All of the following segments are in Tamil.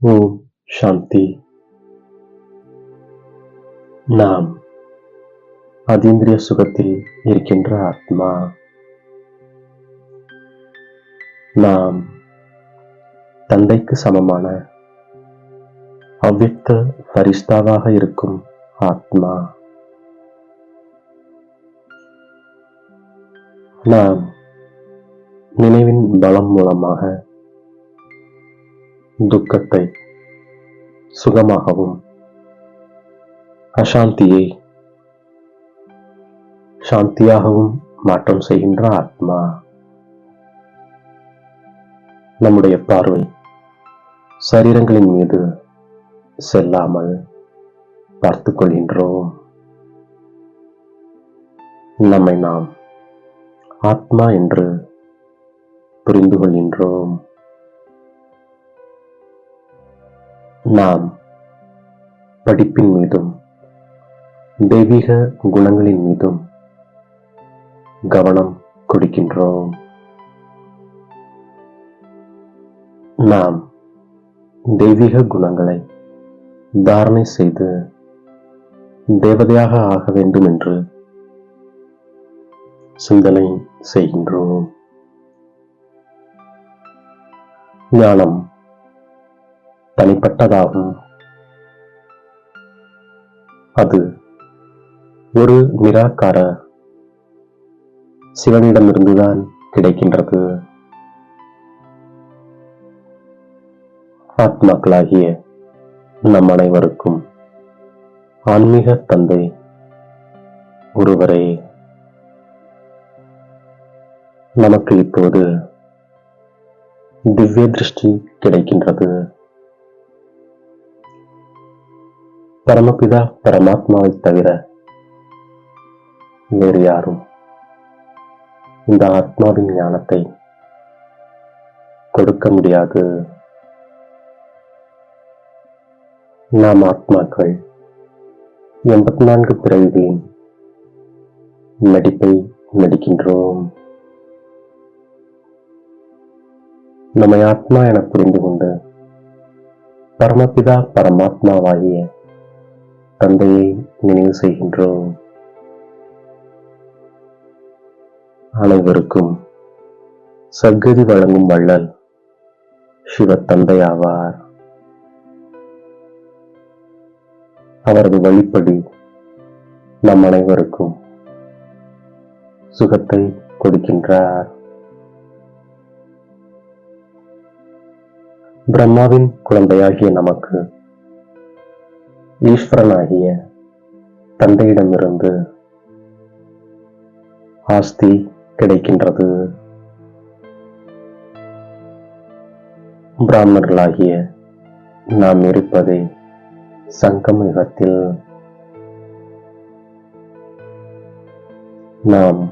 ஓம் சாந்தி நாம் அதீந்திரிய சுகத்தில் இருக்கின்ற ஆத்மா நாம் தந்தைக்கு சமமான அவ்வியக்த பரிஸ்தாவாக இருக்கும் ஆத்மா நாம் நினைவின் பலம் மூலமாக துக்கத்தை சுகமாகவும் அசாந்தியை சாந்தியாகவும் மாற்றம் செய்கின்ற ஆத்மா நம்முடைய பார்வை சரீரங்களின் மீது செல்லாமல் பார்த்து கொள்கின்றோம். நம்மை நாம் ஆத்மா என்று புரிந்து கொள்கின்றோம். நாம் படிப்பின் மீதும் தெய்வீக குணங்களின் மீதும் கவனம் கொடுக்கின்றோம். நாம் தெய்வீக குணங்களை தாரணை செய்து தேவதையாக ஆக வேண்டும் என்று சிந்தனை செய்கின்றோம். ஞானம் தனிப்பட்டதாகும். அது ஒரு நிராகார சிவனிடமிருந்துதான் கிடைக்கின்றது. ஆத்மாக்களாகிய நம் அனைவருக்கும் ஆன்மீக தந்தை ஒருவரே. நமக்கு இப்போது திவ்ய திருஷ்டி கிடைக்கின்றது. பரமபிதா பரமாத்மாவை தவிர வேறு யாரும் இந்த ஆத்மாவின் ஞானத்தை கொடுக்க முடியாது. நாம் ஆத்மாக்கள். எண்பத்தி நான்கு பிறவிகளின் நடிப்பை நடிக்கின்றோம். நம்மை ஆத்மா என புரிந்து கொண்டு பரமபிதா பரமாத்மாவாகிய தந்தையை நினைவு செய்கின்றோம். அனைவருக்கும் சக்கதி வழங்கும் வள்ளல் சிவ தந்தை ஆவார் அவரது வழிப்படி நம் அனைவருக்கும் சுகத்தை கொடுக்கின்றார். பிரம்மாவின் குழந்தையாகிய நமக்கு ஈஸ்வரனாகிய தந்தையிடமிருந்து ஆஸ்தி கிடைக்கின்றது. பிராமணர்களாகிய நாம் இருப்பதை சங்கம் யுகத்தில் நாம்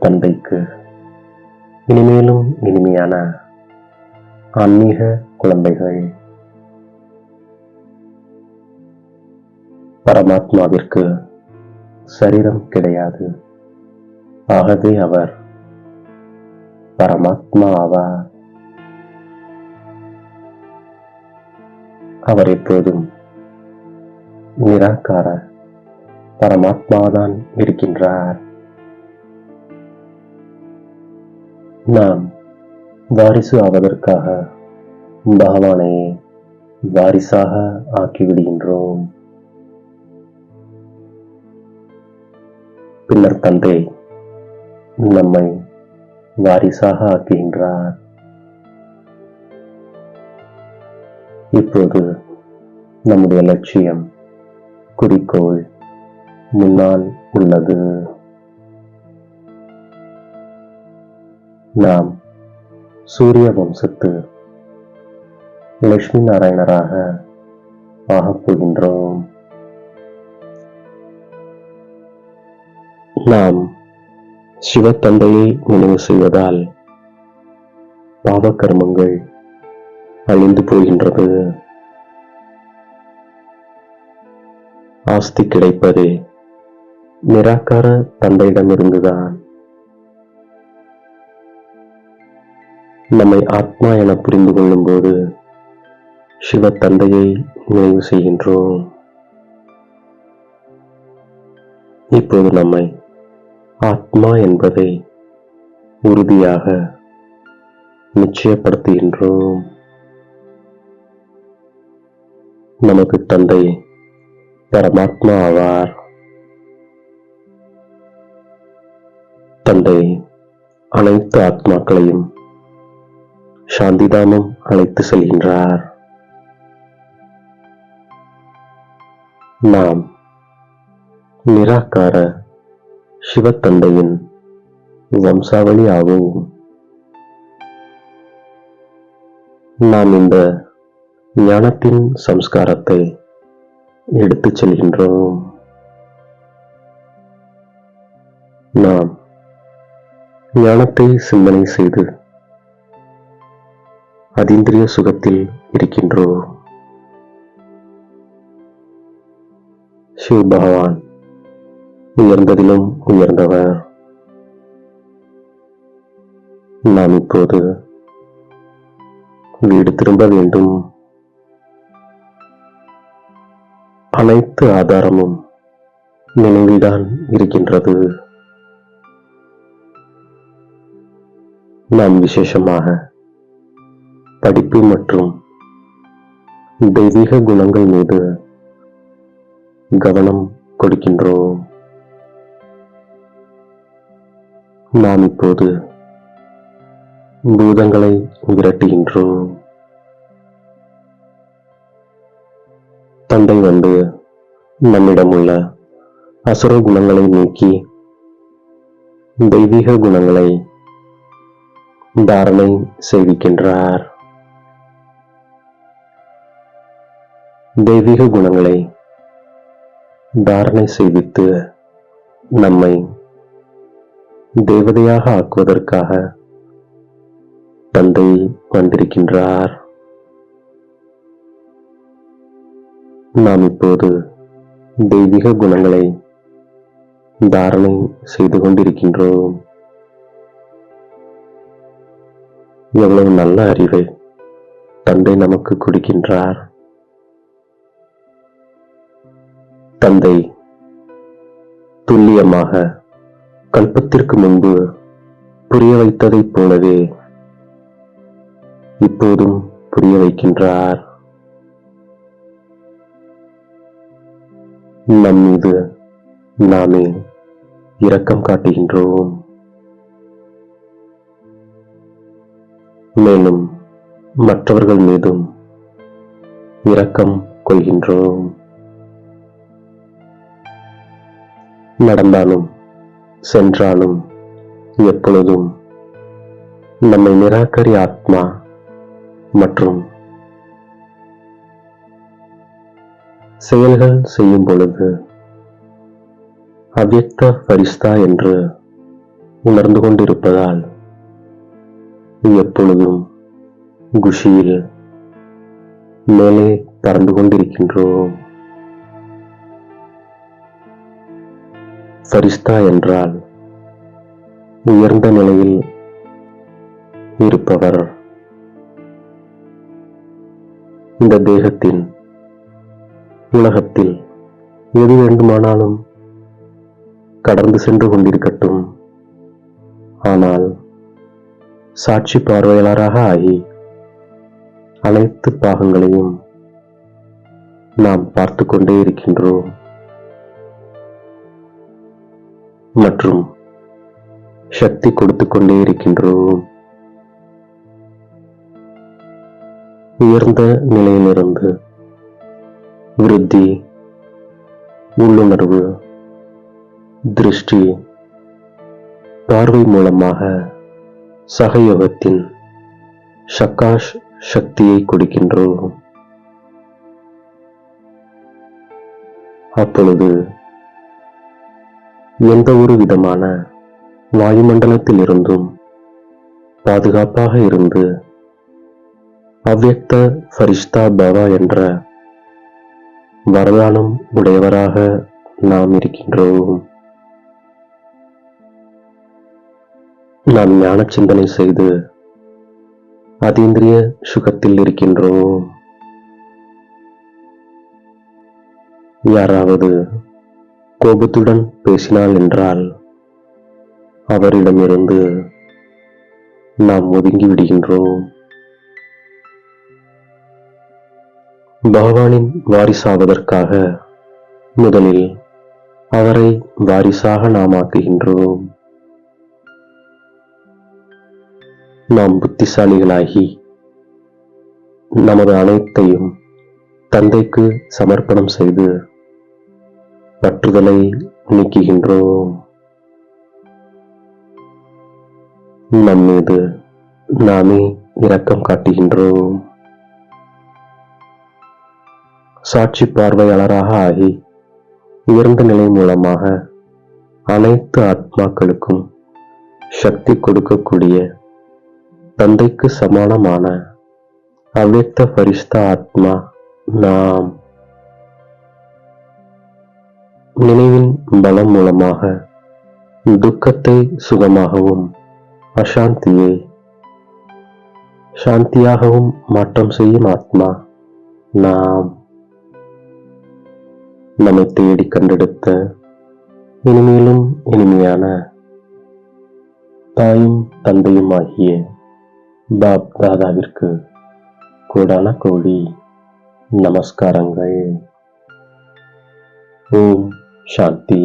தந்தைக்கு இனிமேலும் இனிமையான ஆன்மீக குழந்தைகள் பரமாத்மாவிற்கு சரீரம் கிடையாது. ஆகவே அவர் பரமாத்மா ஆவார் அவர் எப்போதும் நிராகார பரமாத்மாதான் இருக்கின்றார். நாம் வாரிசு ஆவதற்காக பகவானை வாரிசாக ஆக்கிவிடுகின்றோம். பின்னர் தந்தை நம்மை வாரிசாக ஆக்குகின்றார். இப்போது நம்முடைய லட்சியம் குறிக்கோள் முன்னால் உள்ளது. நாம் சூரிய வம்சத்து லட்சுமி நாராயணராக ஆகப் போகின்றோம். நாம் சிவ தந்தையை நினைவு செய்வதால் பாவ கர்மங்கள் அழிந்து போகின்றது. ஆஸ்தி கிடைப்பது நிராகார தந்தையிடமிருந்துதான். நம்மை ஆத்மா என புரிந்து கொள்ளும்போது சிவ தந்தையை நினைவு செய்கின்றோம். இப்போது நம்மை ஆத்மா என்பதை உறுதியாக நிச்சயப்படுத்துகின்றோம். நமது தந்தை பரமாத்மா ஆவார். தந்தை அனைத்து ஆத்மாக்களையும் சாந்திதாமம் அழைத்து செல்கின்றார். நாம் நிராகார சிவத்தந்தையின் வம்சாவளி ஆகும். நாம் இந்த ஞானத்தின் சம்ஸ்காரத்தை எடுத்துச் செல்கின்றோம். நாம் ஞானத்தை சிந்தனை செய்து அதீந்திரிய சுகத்தில் இருக்கின்றோம். சிவ பகவான் உயர்ந்ததிலும் உயர்ந்தவர் நாம் இப்போது வீடு திரும்ப வேண்டும். அனைத்து ஆதாரமும் நினைவில்தான் இருக்கின்றது. நாம் விசேஷமாக படிப்பு மற்றும் தெய்வீக குணங்கள் மீது கவனம் கொடுக்கின்றோம். நாம் இப்போது பூதங்களை விரட்டுகின்றோம். தந்தை வந்து நம்மிடம் உள்ள அசுர குணங்களை நீக்கி தெய்வீக குணங்களை தாரணை செய்விக்கின்றார். தெய்வீக குணங்களை தாரணை செய்வித்து நம்மை தேவதையாக ஆக்குவதற்காக தந்தை வந்திருக்கின்றார். நாம் இப்போது தெய்வீக குணங்களை தாரணை செய்து கொண்டிருக்கின்றோம். எவ்வளவு நல்ல அறிவை தந்தை நமக்கு கொடுக்கின்றார். தந்தை துல்லியமாக கல்பத்திற்கு முன்பு புரிய வைத்ததைப் போலவே இப்போதும் புரிய வைக்கின்றார். நம் மீது நாமே இரக்கம் காட்டுகின்றோம். மேலும் மற்றவர்கள் மீதும் இரக்கம் கொள்கின்றோம். நடந்தாலும் சென்றாலும் எப்பொழுதும் நம்மை நிராகரி ஆத்மா மற்றும் செயல்கள் செய்யும் பொழுது அவ்வக்த பரிஸ்தா என்று உணர்ந்து கொண்டிருப்பதால் எப்பொழுதும் குஷியில் மேலே பறந்து கொண்டிருக்கின்றோம். சரிஸ்தா என்றால் உயர்ந்த நிலையில் இருப்பவர். இந்த தேகத்தின் உலகத்தில் எது வேண்டுமானாலும் கடந்து சென்று கொண்டிருக்கட்டும். ஆனால் சாட்சி பார்வையாளராக ஆகி அனைத்து பாகங்களையும் நாம் பார்த்து கொண்டே இருக்கின்றோம். மற்றும் சக்தி கொடுத்து கொண்டே இருக்கின்றோம். உயர்ந்த நிலையிலிருந்து விருத்தி உள்ளுணர்வு திருஷ்டி பார்வை மூலமாக சகயோகத்தின் சகாஷ் சக்தியை கொடுக்கின்றோம். அப்பொழுது எந்த ஒரு விதமான வாயுமண்டலத்தில் பாதுகாப்பாக இருந்து அவ்வக்த ஃபரிஷ்தா பவா என்ற வரதானம் உடையவராக நாம் இருக்கின்றோம். நாம் ஞான சிந்தனை செய்து அதீந்திரிய சுகத்தில் இருக்கின்றோம். யாராவது கோபத்துடன் பேசினாள் என்றால் அவரிடமிருந்து நாம் ஒதுங்கி விடுகின்றோம். பகவானின் வாரிசாவதற்காக முதலில் அவரை வாரிசாக நாம் ஆக்குகின்றோம். நாம் புத்திசாலிகளாகி நமது அனைத்தையும் தந்தைக்கு சமர்ப்பணம் செய்து பற்றுதலை நீக்குகின்றோம். நம் மீது நாமே இரக்கம் காட்டுகின்றோம். சாட்சி பார்வையாளராக ஆகி உயர்ந்த நிலை மூலமாக அனைத்து ஆத்மாக்களுக்கும் சக்தி கொடுக்கக்கூடிய தந்தைக்கு சமானமான அவ்யக்த பரிஸ்த ஆத்மா நாம் நினைவின் பலம் மூலமாக துக்கத்தை சுகமாகவும் அசாந்தியை சாந்தியாகவும் மாற்றம் செய்யும் ஆத்மா நாம். நம்மை தேடி கண்டெடுத்த இனிமேலும் இனிமையான தாயும் தந்தையும் ஆகிய பாப் தாதாவிற்கு கோடான கோடி நமஸ்காரங்கள். ஓம். சாந்தி